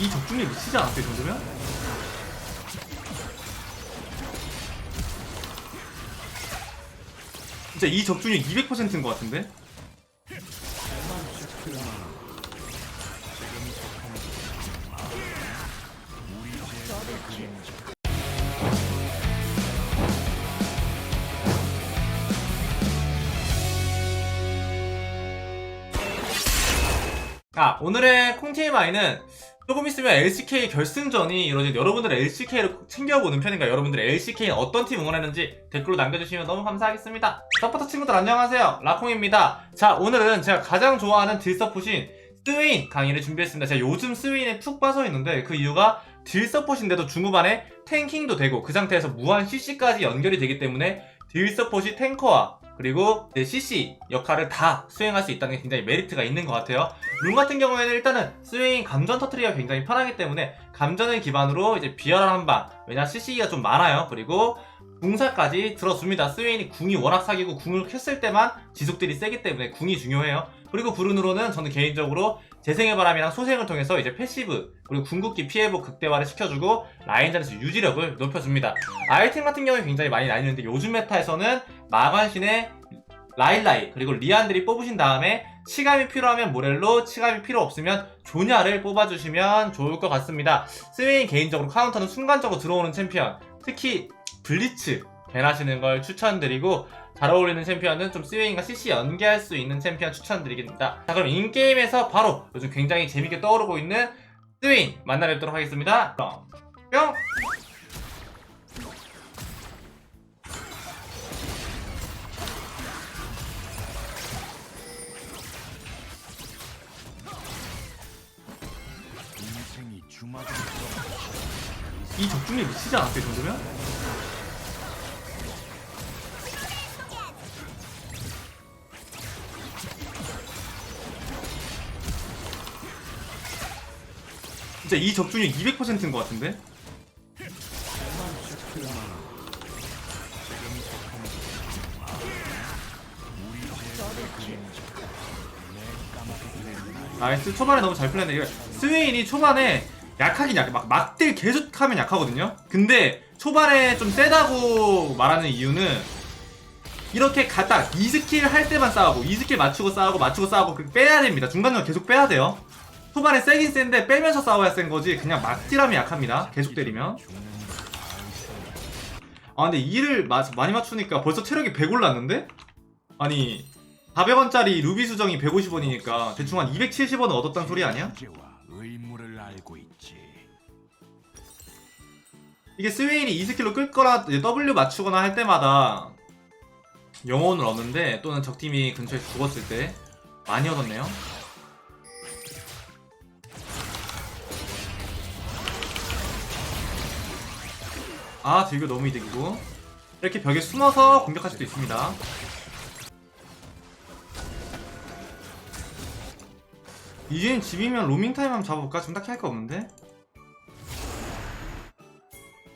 이 적중률 미치지 않았어 이 정도면? 진짜 이 적중률 200%인 것 같은데? 아, 오늘의 콩TMI는 조금 있으면 LCK 결승전이 이루어진 여러분들의 LCK를 챙겨보는 편인가 여러분들의 LCK는 어떤 팀 응원했는지 댓글로 남겨주시면 너무 감사하겠습니다. 서포터 친구들 안녕하세요. 라콩입니다. 자, 오늘은 제가 가장 좋아하는 딜서폿인 스웨인 강의를 준비했습니다. 제가 요즘 스웨인에 푹 빠져 있는데 그 이유가 딜서폿인데도 중후반에 탱킹도 되고 그 상태에서 무한 CC까지 연결이 되기 때문에 딜서폿이 탱커와 그리고 내 CC 역할을 다 수행할 수 있다는 게 굉장히 메리트가 있는 것 같아요. 룸 같은 경우에는 일단은 스웨인 감전 터트리기가 굉장히 편하기 때문에 감전을 기반으로 이제 비열한 한방 왜냐 CC가 좀 많아요. 그리고 궁사까지 들어줍니다. 스웨인이 궁이 워낙 사기고 궁을 켰을 때만 지속들이 세기 때문에 궁이 중요해요. 그리고 브룬으로는 저는 개인적으로 재생의 바람이랑 소생을 통해서 이제 패시브 그리고 궁극기 피해복 극대화를 시켜주고 라인전에서 유지력을 높여줍니다. 아이템 같은 경우에 굉장히 많이 나뉘는데 요즘 메타에서는 마관신의 라일라이 그리고 리안들이 뽑으신 다음에 치감이 필요하면 모렐로 치감이 필요 없으면 조냐를 뽑아주시면 좋을 것 같습니다. 스웨인 개인적으로 카운터는 순간적으로 들어오는 챔피언 특히 블리츠 변하시는 걸 추천드리고 잘 어울리는 챔피언은 좀 스윙과 CC 연계할 수 있는 챔피언 추천드리겠습니다. 자 그럼 인게임에서 바로 요즘 굉장히 재밌게 떠오르고 있는 스윙 만나 뵙도록 하겠습니다. 그럼 뿅! 이 적중력 미치지 않았대, 정도면? 진짜 이 적중률 200%인 것 같은데? 나이스. 초반에 너무 잘 이거 스웨인이 초반에 약하긴 약해 막 막딜 계속 하면 약하거든요? 근데 초반에 좀 세다고 말하는 이유는 이렇게 갔다 2스킬 할 때만 싸우고 2스킬 맞추고 싸우고 맞추고 싸우고 그 빼야 됩니다. 중간중간 계속 빼야 돼요 초반에 세긴 센데 빼면서 싸워야 센 거지 그냥 막 딜하면 약합니다 계속 때리면 아 근데 2를 많이 맞추니까 벌써 체력이 100 올랐는데? 아니 400원짜리 루비 수정이 150원이니까 대충 한 270원 얻었단 소리 아니야? 이게 스웨인이 2스킬로 끌거나 W 맞추거나 할 때마다 영혼을 얻는데 또는 적팀이 근처에 죽었을 때 많이 얻었네요 아 딜교 너무 이득이고 이렇게 벽에 숨어서 공격할 수도 있습니다 이제는 집이면 로밍 타임 한번 잡아볼까? 지금 딱히 할 거 없는데?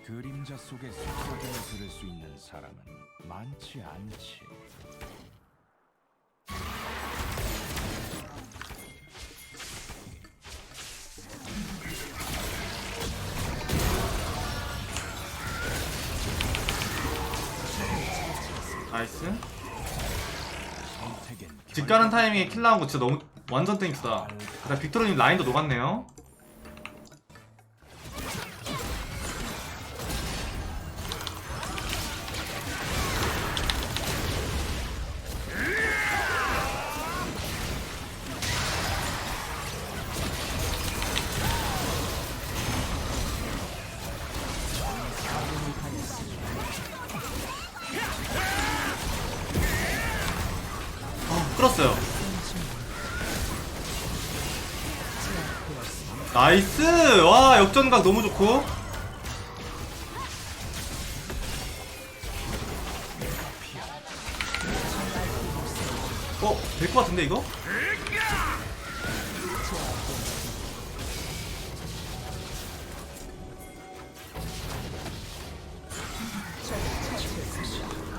그림자 속에 속삭임을 들을 수 있는 사람은 많지 않지. 나이스 선택엔 집 가는 타이밍에 킬 나온 거 진짜 너무 완전 땡큐다. 일단 빅토르님 라인도 녹았네요. 어, 끌었어요. 나이스! 와, 역전각 너무 좋고. 어, 될 것 같은데, 이거?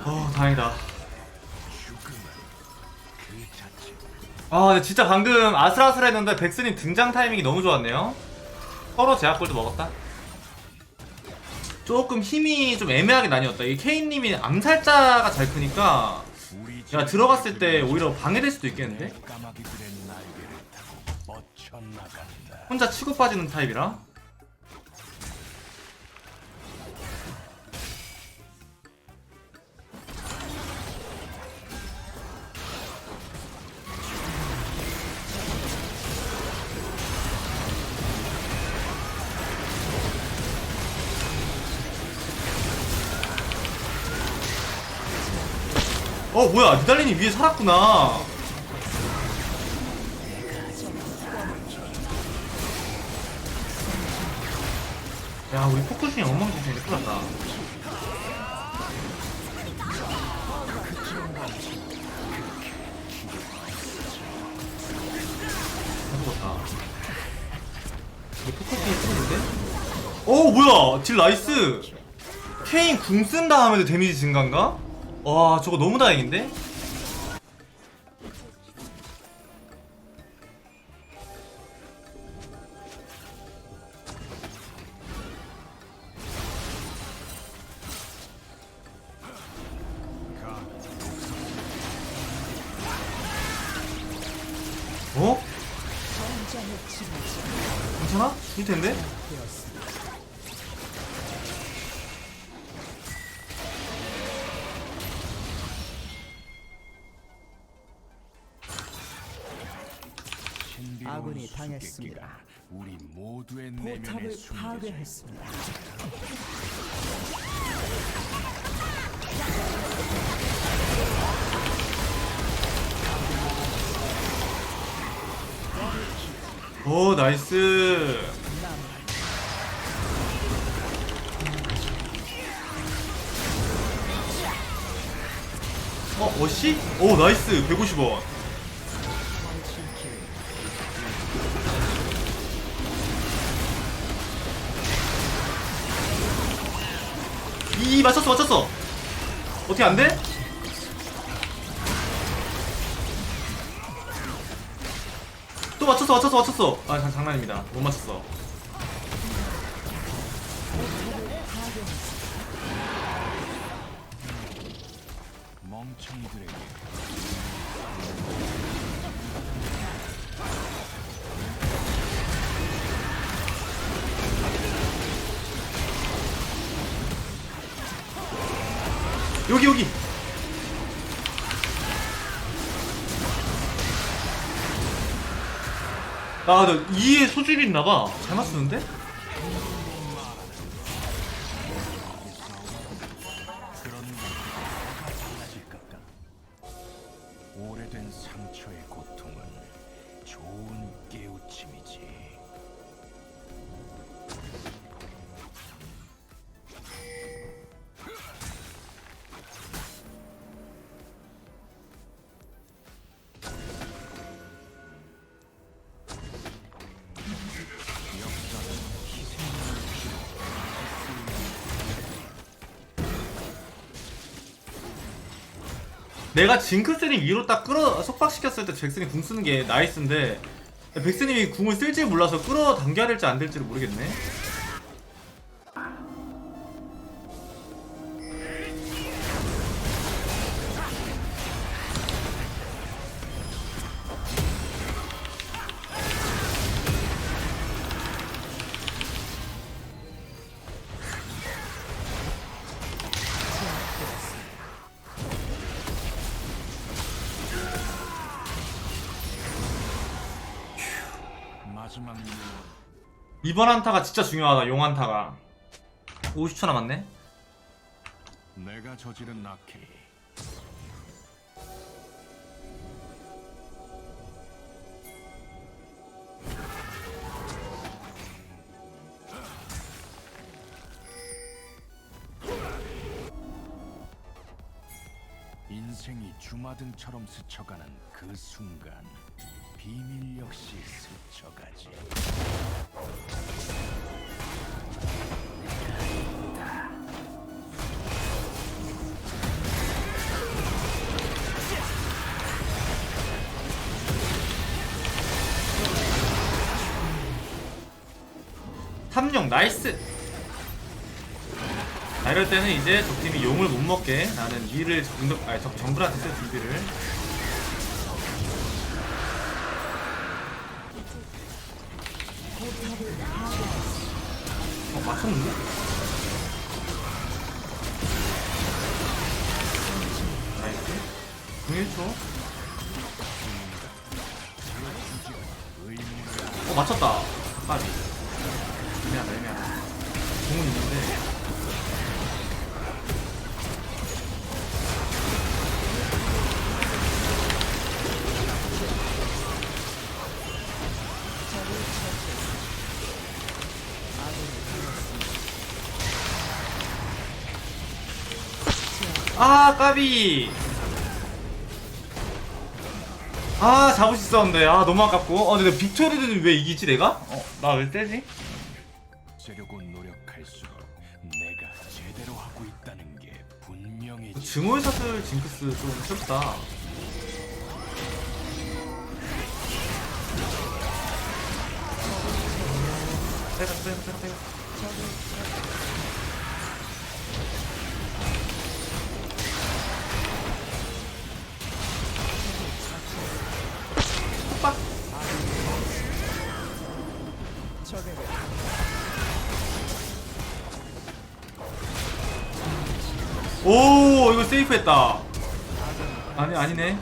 어, 다행이다. 아, 진짜 방금 아슬아슬했는데 백스님 등장 타이밍이 너무 좋았네요. 서로 제약골도 먹었다. 조금 힘이 좀 애매하게 나뉘었다. 이 케인님이 암살자가 잘 크니까 제가 들어갔을 때 오히려 방해될 수도 있겠는데? 혼자 치고 빠지는 타입이라. 어 뭐야 니달린이 위에 살았구나 야 우리 포커싱이 엉망진창이네 큰일 났다 잘 죽었다 우리 포커싱이 틀리는데? 어 뭐야 딜 나이스 케인 궁 쓴 다음에도 데미지 증가인가? 와 저거 너무 다행인데? 가 어? 괜찮아? 죽을 텐데? 당했습니다. 우리 모두의 내면에 포탑을 숨겨져 파괴했습니다. 오 나이스 어? 어시? 오 나이스 150원 이 맞췄어 맞췄어. 어떻게 안 돼? 또 맞췄어 맞췄어 맞췄어. 아 장, 장난입니다. 못 맞췄어. 멍청이들에게 여기 여기 아나 이에 소질이 있나봐 잘 맞추는데? 내가 징크스님 위로 딱 끌어 속박시켰을 때 잭슨이 궁 쓰는 게 나이스인데 백스님이 궁을 쓸지 몰라서 끌어당겨야 될지 안 될지를 모르겠네 이번 한타가 진짜 중요하다 용 한타가. 50초 남았네? 내가 저지른 낙해. 인생이 주마등처럼 스쳐가는 그 순간 비밀 역시 스쳐가지. 탐용 나이스! 자 이럴 때는 이제 적팀이 용을 못 먹게 나는 위를 정글 아니 적 정글한테 쓸 준비를 1초 어 맞췄다. 까비 애매하다 애매하다 공은 있는데. 아 까비 아 잡을 수 있었는데 아 너무 아깝고 어 근데 빅토리는 왜 이기지 내가? 어 나 왜 세지? 쓰려고 노력할수록 내가 제대로 하고 있다는 게 분명해지. 증오의 사슬 징크스 좀 슬프다 세이프했다. 아니 아니네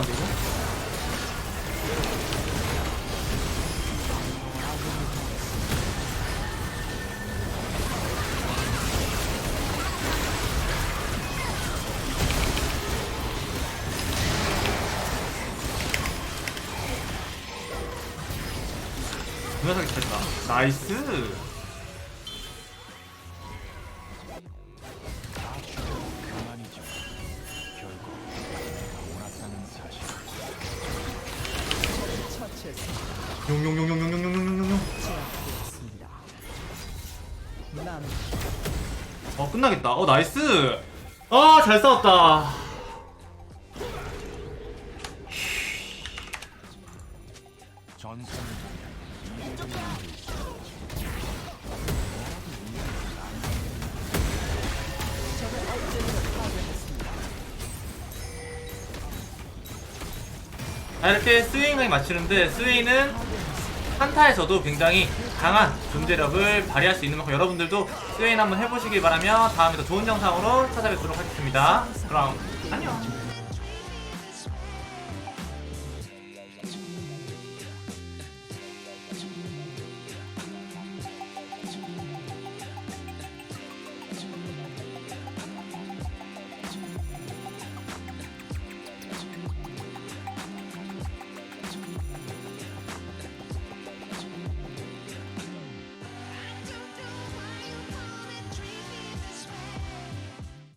안 되고 어 끝나겠다. 어 나이스! 아잘 싸웠다. 아, 이렇게 스웨인강이 맞추는데 스웨인은 한타에서도 굉장히 강한 존재력을 발휘할 수 있는 만큼 여러분들도 스웨인 한번 해보시길 바라며 다음에 더 좋은 영상으로 찾아뵙도록 하겠습니다. 그럼 안녕.